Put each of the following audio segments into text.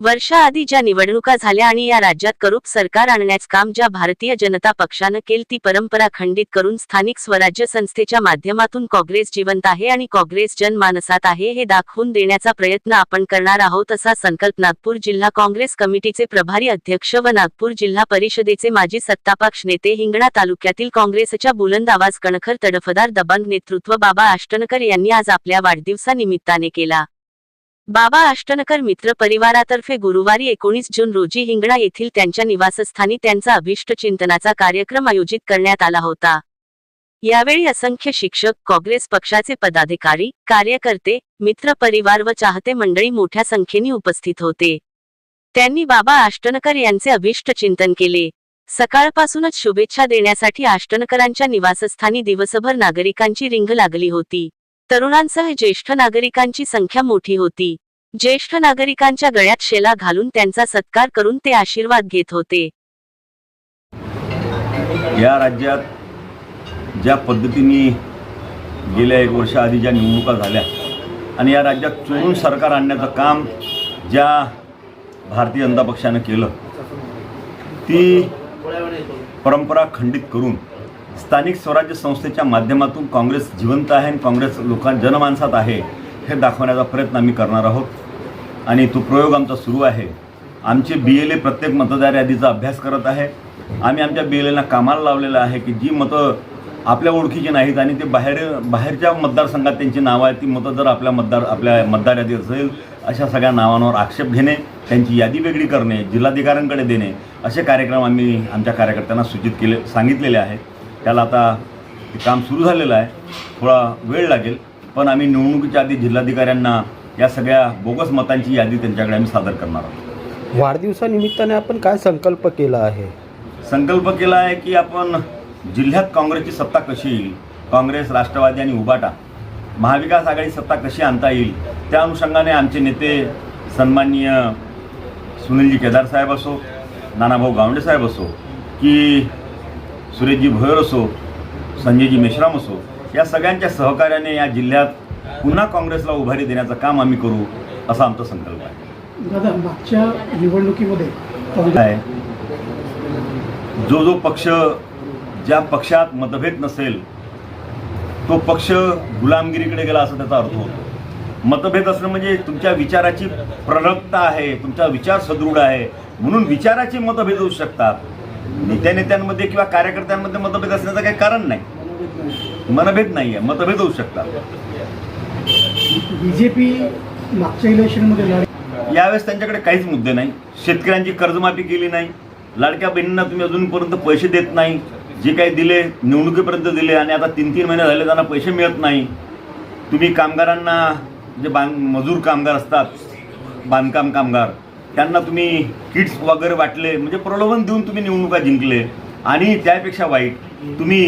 वर्षाआधी ज्या निवडणुका झाल्या आणि या राज्यात करूप सरकार आणण्याचं काम ज्या भारतीय जनता पक्षानं केल ती परंपरा खंडित करून स्थानिक स्वराज्य संस्थेच्या माध्यमातून काँग्रेस जिवंत आहे आणि काँग्रेस जनमानसात आहे हे दाखवून देण्याचा प्रयत्न आपण करणार आहोत असा संकल्प नागपूर जिल्हा काँग्रेस कमिटीचे प्रभारी अध्यक्ष व नागपूर जिल्हा परिषदेचे माजी सत्तापक्ष नेते हिंगणा तालुक्यातील काँग्रेसच्या बुलंद आवाज कणखर तडफदार दबंग नेतृत्व बाबा आष्टनकर यांनी आज आपल्या वाढदिवसानिमित्ताने केला. बाबा आष्टनकर मित्र परिवारातर्फे गुरुवारी एकोणीस जून रोजी हिंगणा येथील त्यांच्या निवासस्थानी त्यांचा अभिष्ट चिंतनाचा कार्यक्रम आयोजित करण्यात आला होता. यावेळी असंख्य शिक्षक काँग्रेस पक्षाचे पदाधिकारी कार्यकर्ते मित्र परिवार व चाहते मंडळी मोठ्या संख्येने उपस्थित होते. त्यांनी बाबा आष्टनकर यांचे अभिष्ट चिंतन केले. सकाळपासूनच शुभेच्छा देण्यासाठी आष्टनकरांच्या निवासस्थानी दिवसभर नागरिकांची रिंग लागली होती. तरुणांसह ज्येष्ठ नागरिकांची संख्या मोठी होती. ज्येष्ठ नागरिकांच्या गळ्यात शेला घालून त्यांचा सत्कार करून ते आशीर्वाद घेत होते. या राज्यात ज्या पद्धतीने गेल्या एक वर्षाआधी ज्या निवडणुका झाल्या आणि या राज्यात चोरून सरकार आणण्याचं काम ज्या भारतीय जनता पक्षानं केलं ती परंपरा खंडित करून स्थानिक स्वराज्य संस्थेच्या माध्यमातून काँग्रेस जिवंत आहे आणि काँग्रेस लोकां जनमानसात आहे हे दाखवण्याचा प्रयत्न आम्ही करणार आहोत. आणि तो प्रयोग आमचा सुरू आहे. आमचे बी एल ए प्रत्येक मतदार यादीचा अभ्यास करत आहे. आम्ही आमच्या बी एल एना कामाला लावलेलं आहे की जी मतं आपल्या ओळखीची नाहीत आणि ते बाहेर बाहेरच्या मतदारसंघात त्यांची नावं आहेत ती मतं जर आपल्या मतदार आपल्या मतदार यादी असेल अशा सगळ्या नावांवर आक्षेप घेणे त्यांची यादी वेगळी करणे जिल्हाधिकाऱ्यांकडे देणे असे कार्यक्रम आम्ही आमच्या कार्यकर्त्यांना सूचित केले सांगितलेले आहेत. त्याला आता काम सुरू झालेलं आहे. थोडा वेळ लागेल पण आम्ही निवडणुकीच्या आधी जिल्हाधिकाऱ्यांना या सगळ्या बोगस मतांची यादी त्यांच्याकडे आम्ही सादर करणार आहोत. वाढदिवसानिमित्ताने आपण काय संकल्प केला आहे? संकल्प केला आहे की आपण जिल्ह्यात काँग्रेसची सत्ता कशी येईल काँग्रेस राष्ट्रवादी आणि उबाटा महाविकास आघाडी सत्ता कशी आणता येईल त्या अनुषंगाने आमचे नेते सन्माननीय सुनीलजी केदार साहेब असो नानाभाऊ गावंडे साहेब असो की सुरेशजी भोयर असो संजयजी मेश्राम असो या सगळ्यांच्या सहकार्याने या जिल्ह्यात पुन्हा काँग्रेसला उभारी देण्याचं काम आम्ही करू असा आमचा संकल्प आहे. दादा मागच्या निवडणुकीमध्ये आहे जो जो पक्ष ज्या पक्षात मतभेद नसेल तो पक्ष गुलामगिरीकडे गेला असं त्याचा अर्थ होतो. मतभेद असणं म्हणजे तुमच्या विचाराची प्रगतता आहे तुमचा विचार सदृढ आहे म्हणून विचाराचे मतभेद होऊ शकतात. नेत्या नेत्यांमध्ये किंवा कार्यकर्त्यांमध्ये मतभेद असण्याचं काही कारण नाही. मनभेद नाही आहे मतभेद होऊ शकतात. बी जे पी मागच्या इलेक्शनमध्ये यावेळेस त्यांच्याकडे काहीच मुद्दे नाही. शेतकऱ्यांची कर्जमाफी केली नाही. लाडक्या बहिणींना तुम्ही अजूनपर्यंत पैसे देत नाही. जे काही दिले निवडणुकीपर्यंत दिले आणि आता तीन तीन महिने झाले त्यांना पैसे मिळत नाही. तुम्ही कामगारांना जे बांध मजूर कामगार असतात बांधकाम कामगार त्यांना तुम्ही किट्स वगैरे वाटले म्हणजे प्रलोभन देऊन तुम्ही निवडणुका जिंकले. आणि त्यापेक्षा वाईट तुम्ही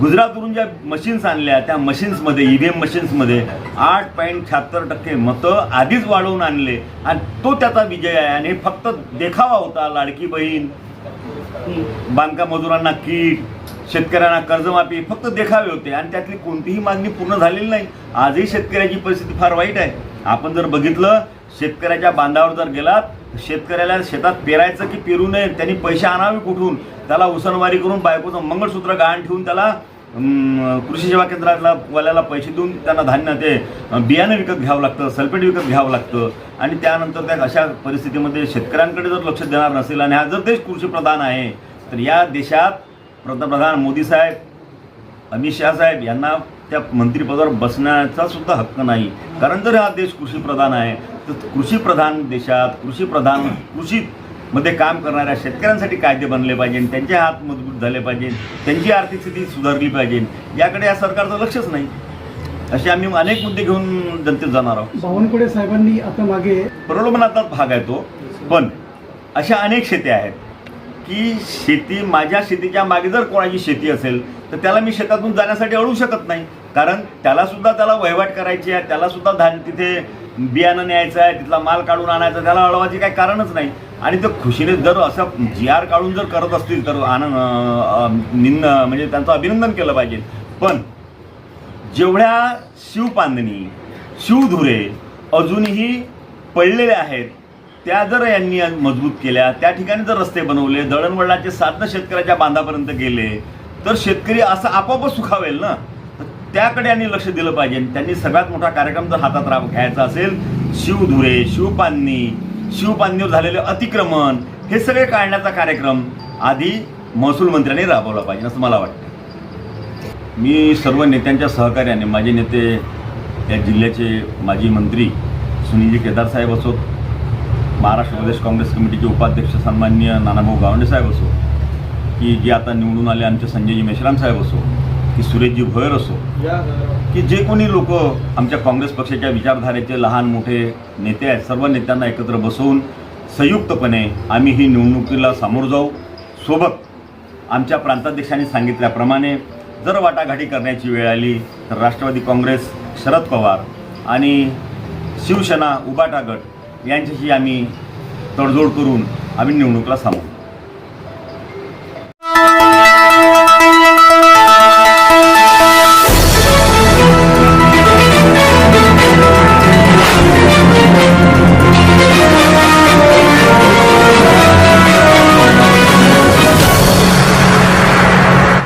गुजरातवरून ज्या मशीन्स आणल्या त्या मशीन्समध्ये ई व्ही एम मशीन्समध्ये आठ पॉईंट शहात्तर टक्के मतं आधीच वाढवून आणले. आणि तो त्याचा विजय आहे. आणि फक्त देखावा होता लाडकी बहीण बांधकाम मजुरांना किट शेतकऱ्यांना कर्जमाफी फक्त देखावे होते. आणि त्यातली कोणतीही मागणी पूर्ण झालेली नाही. आजही शेतकऱ्याची परिस्थिती फार वाईट आहे. आपण जर बघितलं शेतकऱ्याच्या बांधावर जर गेलात शेतकऱ्याला शेतात पेरायचं की पेरू नये त्यांनी पैसे आणावे कुठून? त्याला उसनवारी करून बायकोचं मंगळसूत्र गहाण ठेवून त्याला कृषी सेवा केंद्रातला वाल्याला पैसे देऊन त्यांना धान्य ते बियाणं विकत घ्यावं लागतं सल्फेट विकत घ्यावं लागतं. आणि त्यानंतर त्या अशा परिस्थितीमध्ये शेतकऱ्यांकडे जर लक्ष देणार नसेल आणि हा जर देश कृषीप्रधान आहे तर या देशात पंतप्रधान मोदी साहेब अमित शहा साहेब यांना त्या मंत्रिपदावर बसण्याचा सुद्धा हक्क नाही. कारण जर हा देश कृषीप्रधान आहे तर कृषीप्रधान देशात कृषीप्रधान कृषीमध्ये काम करणाऱ्या शेतकऱ्यांसाठी कायदे बनले पाहिजे त्यांचे हात मजबूत झाले पाहिजे त्यांची आर्थिक स्थिती सुधारली पाहिजे. याकडे या सरकारचं लक्षच नाही. असे आम्ही अनेक मुद्दे घेऊन जनतेत जाणार आहोत. बावनकुळे साहेबांनी आता मागे प्रलोभनाचाच भाग आहे तो. पण अशा अनेक शेती आहेत. की शेती माझ्या शेतीच्या मागे जर कोणाची शेती असेल तर त्याला मी शेतातून जाण्यासाठी अडवू शकत नाही. कारण त्यालासुद्धा त्याला वहिवाट करायची आहे त्यालासुद्धा धान तिथे बियाणं न्यायचं आहे तिथला माल काढून आणायचा त्याला अडवायची काही कारणच नाही. आणि ते खुशीने जर असं जी आर काढून जर करत असतील तर आनंद निंद म्हणजे त्यांचं अभिनंदन केलं पाहिजे. पण जेवढ्या शिवपांदणी शिवधुरे अजूनही पडलेले आहेत त्या जर यांनी मजबूत केल्या त्या ठिकाणी जर रस्ते बनवले दळणवळणाचे साधनं शेतकऱ्याच्या बांधापर्यंत गेले तर शेतकरी असं आपोआपच सुखावेल ना? तर त्याकडे यांनी लक्ष दिलं पाहिजे. त्यांनी सगळ्यात मोठा कार्यक्रम जर हातात राब घ्यायचा असेल शिवधुरे शिवपांनी शिवपांनीवर झालेले अतिक्रमण हे सगळे काढण्याचा कार्यक्रम आधी महसूल मंत्र्यांनी राबवला पाहिजे असं मला वाटतं. मी सर्व नेत्यांच्या सहकार्याने माझे नेते या जिल्ह्याचे माजी मंत्री सुनीलजी केदार साहेब असोत महाराष्ट्र प्रदेश काँग्रेस कमिटीचे उपाध्यक्ष सन्माननीय नानाभाऊ गावंडे साहेब असो की जे आता निवडून आले आमचे संजयजी मेश्राम साहेब असो की सुरेशजी भोयर असो की जे कोणी लोक आमच्या काँग्रेस पक्षाच्या विचारधारेचे लहान मोठे नेते आहेत सर्व नेत्यांना एकत्र बसवून संयुक्तपणे आम्ही ही निवडणुकीला सामोरं जाऊ. सोबत आमच्या प्रांताध्यक्षांनी सांगितल्याप्रमाणे जर वाटाघाटी करण्याची वेळ आली तर राष्ट्रवादी काँग्रेस शरद पवार आणि शिवसेना उबाटा गट यांच्याशी आम्ही तडजोड करून आम्ही निवडणुकीला सामोरं